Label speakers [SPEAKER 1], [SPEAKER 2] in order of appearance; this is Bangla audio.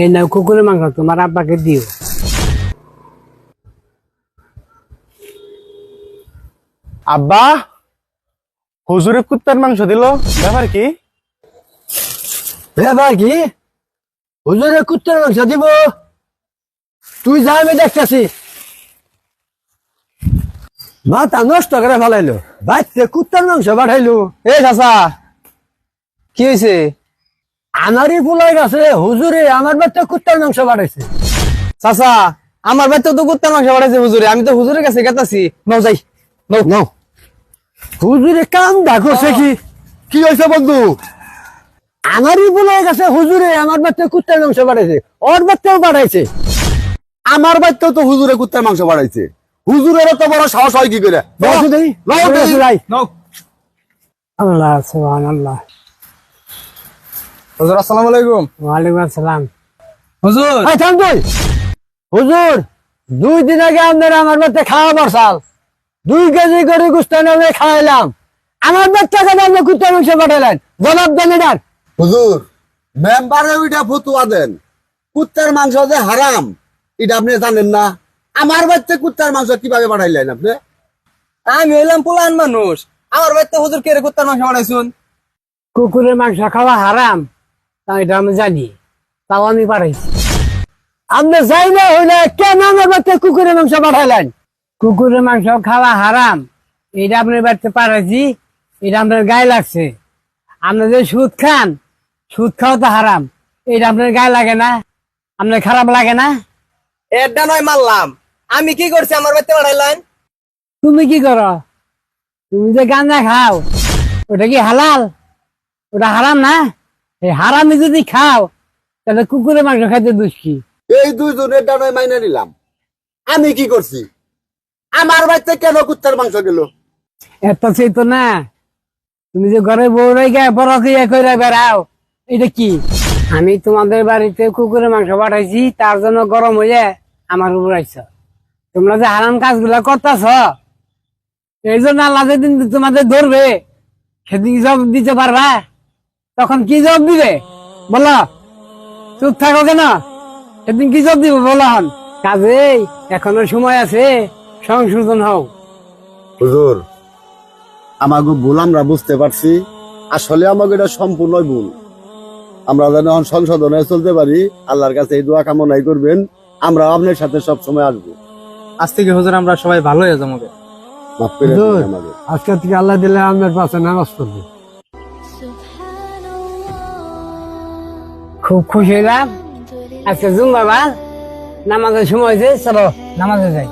[SPEAKER 1] এই নাও কুকুরের মাংস তোমার আব্বাকে দিও।
[SPEAKER 2] আব্বা হুজুরে কুত্তার মাংস দিল ব্যাপার কি?
[SPEAKER 3] ব্যাপার কি? হুজুরে কুত্তার মাংস দিব? তুই যা আমি দেখতেছি। মাথা নষ্ট করে ফেলাইলো বাচ্চা কুত্তার মাংস পাঠাইলো।
[SPEAKER 2] এ চাচা কি হয়েছে
[SPEAKER 3] আমারই ফুলাই গেছে হুজুরে আমার বাচ্চা কুত্তার মাংস পাঠাইছে
[SPEAKER 2] চাচা আমার বাড়িতে তো কুত্তার মাংস বাড়াইছে হুজুরে আমি তো হুজুরের কাছে গেতাছি। নাও যাই নাও।
[SPEAKER 3] নাও। হুজুরে কাম করছে কি? কি হয়েছে বন্ধু? আমারই ফুলাই গেছে হুজুরে আমার বাচ্চা কুত্তার মাংস পাঠাইছে ওর বাচ্চাও পাঠাইছে
[SPEAKER 4] আমার বাড়িতেও তো হুজুরে কুত্তার মাংস বাড়াইছে। হুজুরের তো বড় সাহস হয় কি করে?
[SPEAKER 1] আল্লাহ সুবহান আল্লাহ
[SPEAKER 2] হুজুর আসসালামু আলাইকুম।
[SPEAKER 1] ওয়ালাইকুম আসসালাম।
[SPEAKER 2] হুজুর।
[SPEAKER 3] এই থাম তুই। হুজুর দুই দিন আগে আপনারা আমার বাচ্চা খাওয়া বসাল। দুই কেজি করে গুস্তান আমি খাওয়াইলাম। আমার বাচ্চাকে আপনি কুত্তার মাংস পাঠালেন। জবাব দেন এটার
[SPEAKER 4] হুজুর মেম্বারে ওইটা ফতুয়া দেন। কুত্তার মাংস যে হারাম এটা আপনি জানেন না। আমার বাড়িতে কুত্তার মাংস কীভাবে বাড়াইলেন আপনি?
[SPEAKER 2] আমি হইলাম পোলান মানুষ। আমার বাড়িতে হুজুর কে রে কুত্তার মাংস বাড়াইছুন
[SPEAKER 1] কুকুরের মাংস খাওয়া হারাম। এটা আমি জানি। তাও আমি পাঠাইছি
[SPEAKER 3] আপনি যাই না হইলে কেন আমার বাচ্চা কুকুরের মাংস পাঠাইলেন?
[SPEAKER 1] কুকুরের মাংস খাওয়া হারাম। এটা আপনার বাড়িতে পাঠাইছি এটা আপনার গায়ে লাগছে। আপনি যে সুদ খান সুদ খাওয়া তো হারাম। এটা আপনার গায়ে লাগে না? আপনার খারাপ লাগে না?
[SPEAKER 2] এটা নয় মারলাম আমি কি করছি? আমার বাড়িতে পাঠাইলেন?
[SPEAKER 1] তুমি কি করো? তুমি যে গাঁজা খাও ওটা কি হালাল? ওটা হারাম না? এই হারামে যদি খাও তাহলে কুকুরের মাংস খাইতে দোষ কি?
[SPEAKER 4] এই দুইজনের ডানায় মাইনে নিলাম। আমি কি করছি? আমার বাড়িতে কেন কুত্তার মাংস গেল?
[SPEAKER 1] এত সেই তো না তুমি যে ঘরে বউ রেখে বড় দিয়ে করে বেড়াও এটা কি? আমি তোমাদের বাড়িতে কুকুরের মাংস পাঠাইছি তার জন্য গরম হয়ে আমার উপর আইছ। তোমরা যে হারাম কাজগুলা করতেছ এই জন্য আল্লাহ যেদিন তোমাদের ধরবে সেদিন সব দিতে পারবা। তখন কি জবাব দিবে? বলো চুপ থাকো কেন? সেদিন কি জবাব দিবে? বলো হন। কাজেই এখনও সময় আছে সংশোধন হও।
[SPEAKER 4] হুজুর আমাকে ভুল আমরা বুঝতে পারছি। আসলে আমাকে এটা সম্পূর্ণ ভুল। আমরা যেন সংশোধনে চলতে পারি আল্লাহর কাছে এই দোয়া কামনাই করবেন। আমরা আপনার সাথে সব সময় আসব।
[SPEAKER 2] আজ থেকে হুজুর আমরা সবাই ভালো হয়ে যাব।
[SPEAKER 3] আজকে থেকে আল্লাহ দিলে আমার পাশে নামাজ পড়ব।
[SPEAKER 1] খুব খুশি হইলাম। আজকে বাবা নামাজের সময় হয়েছে চলো নামাজে যাই।